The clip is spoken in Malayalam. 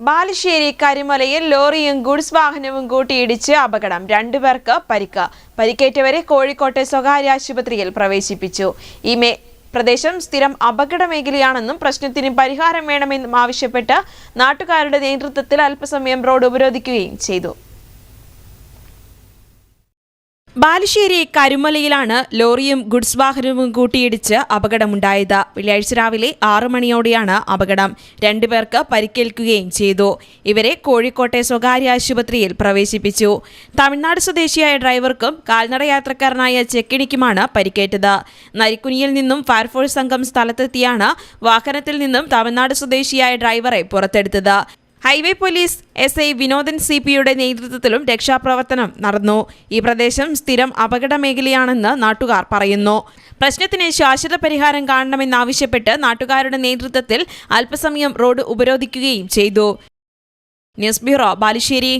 ബാലുശ്ശേരി കരിമലയിൽ ലോറിയും ഗുഡ്സ് വാഹനവും കൂട്ടിയിടിച്ച് അപകടം. രണ്ടുപേർക്ക് പരിക്ക്. പരിക്കേറ്റവരെ കോഴിക്കോട്ടെ സ്വകാര്യ ആശുപത്രിയിൽ പ്രവേശിപ്പിച്ചു. ഈ പ്രദേശം സ്ഥിരം അപകട മേഖലയാണെന്നും പ്രശ്നത്തിന് പരിഹാരം വേണമെന്നും ആവശ്യപ്പെട്ട് നാട്ടുകാരുടെ നേതൃത്വത്തിൽ അല്പസമയം റോഡ് ഉപരോധിക്കുകയും ചെയ്തു. ബാലുശ്ശേരി കരുമലയിലാണ് ലോറിയും ഗുഡ്സ് വാഹനവും കൂട്ടിയിടിച്ച് അപകടമുണ്ടായത്. വെള്ളിയാഴ്ച രാവിലെ ആറു മണിയോടെയാണ് അപകടം. രണ്ടുപേർക്ക് പരിക്കേൽക്കുകയും ചെയ്തു. ഇവരെ കോഴിക്കോട്ടെ സ്വകാര്യ ആശുപത്രിയിൽ പ്രവേശിപ്പിച്ചു. തമിഴ്നാട് സ്വദേശിയായ ഡ്രൈവർക്കും കാൽനട യാത്രക്കാരനായ ചെക്കിണിക്കുമാണ് പരിക്കേറ്റത്. നരിക്കുനിയിൽ നിന്നും ഫയർഫോഴ്സ് സംഘം സ്ഥലത്തെത്തിയാണ് വാഹനത്തിൽ നിന്നും തമിഴ്നാട് സ്വദേശിയായ ഡ്രൈവറെ പുറത്തെടുത്തത്. Highway police S I Vinodan C പിയുടെ നേതൃത്വത്തിലും രക്ഷാപ്രവർത്തനം നടന്നു. ഈ പ്രദേശം സ്ഥിരം അപകട മേഖലയാണെന്ന് നാട്ടുകാർ പറയുന്നു. പ്രശ്നത്തിന് ശാശ്വത പരിഹാരം കാണണമെന്നാവശ്യപ്പെട്ട് നാട്ടുകാരുടെ നേതൃത്വത്തിൽ അല്പസമയം റോഡ് ഉപരോധിക്കുകയും ചെയ്തു. News bureau Balussery.